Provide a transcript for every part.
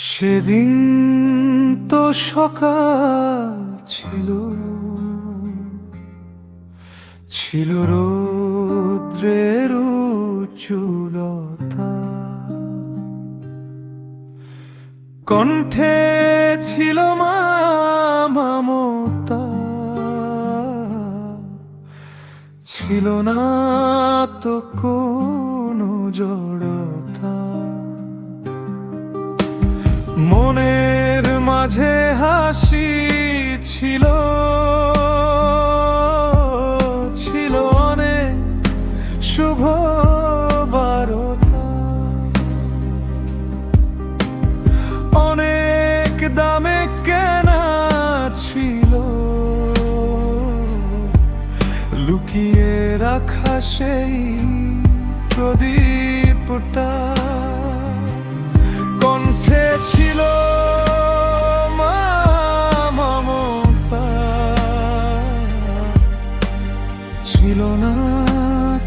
সেদিন তো সকাল ছিল। ছিল রৌদ্রের চুলতা কণ্ঠে ছিল মা মমতা। ছিল না তো কোনো জড়তা। মনের মাঝে হাসি ছিল ছিল অনেক শুভ বারতা। অনেক দামে কেনা ছিল, লুকিয়ে রাখা সেই প্রদীপটা। কণ্ঠে ছিল ছিল না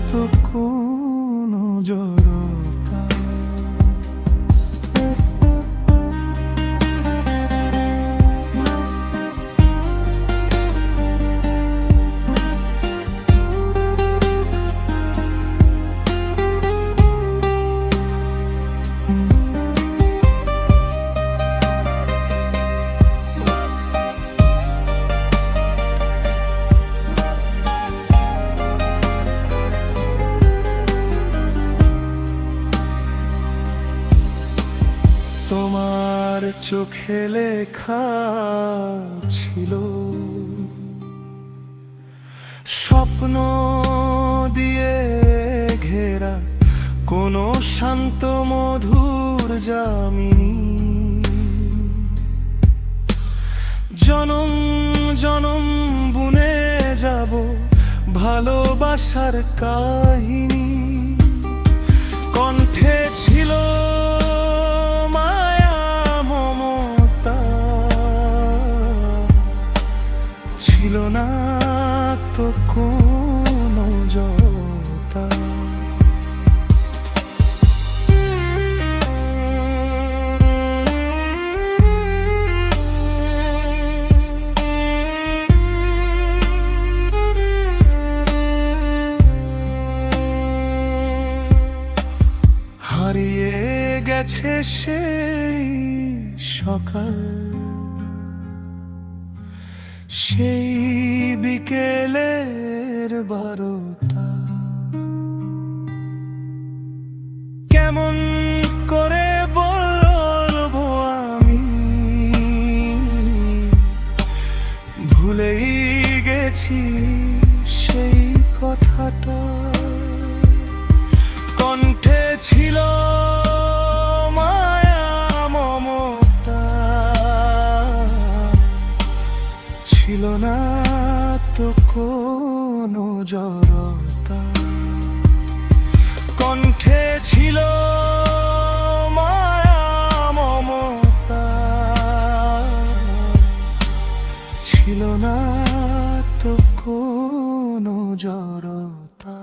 তো কোনো জড়তা তোমার চোখে লেখা ছিল। স্বপ্ন দিয়ে ঘেরা কোন শান্ত মধুর জামিনী জনম জনম বুনে যাব ভালোবাসার কাহিনী। কণ্ঠে ছিল কোনো হারিয়ে গেছে সেই সকাল। সেই বিকেলের বারোটা। জড়তা। কণ্ঠে ছিল মায়া ছিল না তো কোনো জড়তা।